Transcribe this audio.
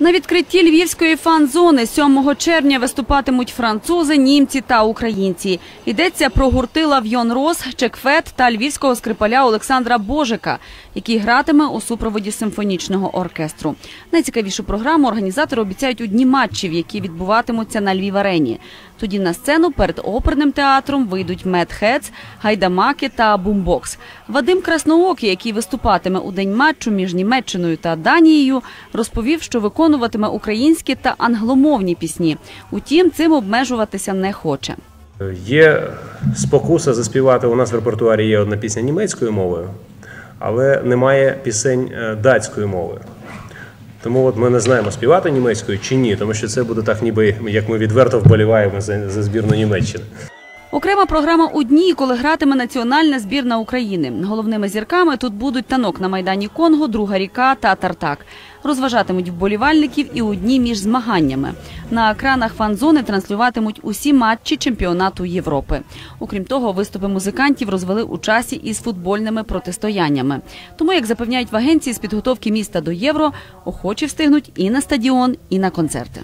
На відкритті львівської фан-зони 7 червня виступатимуть французи, німці та українці. Йдеться про гурти Лав'йон Рос, Чекфет та львівського скрипаля Олександра Божика, який гратиме у супроводі симфонічного оркестру. Найцікавішу програму організатори обіцяють у дні матчів, які відбуватимуться на Львів-арені. Тоді на сцену перед оперним театром вийдуть Мед Хец, Гайдамаки та Бумбокс. Вадим Красноокий, який виступатиме у день матчу між Німеччиною та Данією, розповів, що виконуватиме українські та англомовні пісні. Утім, цим обмежуватися не хоче. Є спокуса заспівати. У нас в репертуарі є одна пісня німецькою мовою, але немає пісень е, датською мовою. Тому от ми не знаємо, співати німецькою чи ні, тому що це буде так, ніби як ми відверто вболіваємо за, за збірну Німеччини. Окрема програма у дні, коли гратиме національна збірна України. Головними зірками тут будуть танок на майдані Конго, друга ріка та Тартак. Розважатимуть вболівальників і у дні між змаганнями. На екранах фан-зони транслюватимуть усі матчі чемпіонату Європи. Окрім того, виступи музикантів розвели у часі із футбольними протистояннями. Тому, як запевняють в агенції з підготовки міста до євро, охочі встигнуть і на стадіон, і на концерти.